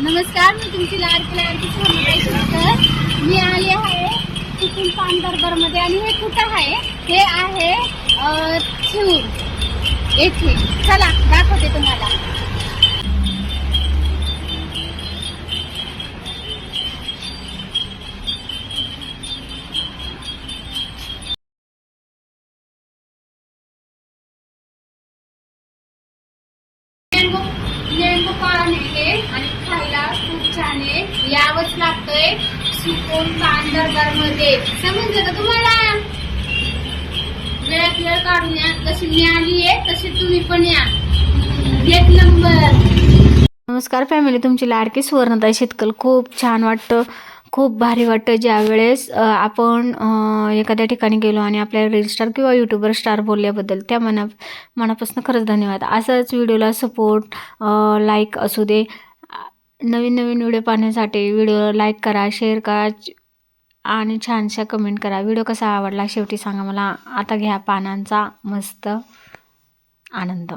नमस्कार मी तुमची लाडकी लाडकी सोनबाई मी आले आहे तिथून पानमध्ये आणि हे कुठं आहे? हे आहे अं, येथे चला दाखवते तुम्हाला. आणि खायला खूप छान आहे यावंच लागतंय. सुकून मध्ये समजलं का तुम्हाला? वेळात वेळ काढून या. तशी मी आली आहे तशी तुम्ही पण या. एक नंबर. नमस्कार फॅमिली तुमची लाडकी सुवर्णता शेतकल. खूप छान वाटतं. खूप भारी वाटतं ज्यावेळेस आपण एखाद्या ठिकाणी गेलो आणि आपल्या रील स्टार किंवा यूट्यूबर स्टार बोलल्याबद्दल त्या मना मनापासून खरंच धन्यवाद. असाच व्हिडिओला सपोर्ट लाईक असू दे. नवीन नवीन व्हिडिओ पाहण्यासाठी व्हिडिओ लाईक करा शेअर करा आणि छानशा कमेंट करा. व्हिडिओ कसा आवडला शेवटी सांगा मला. आता घ्या पानांचा मस्त आनंद.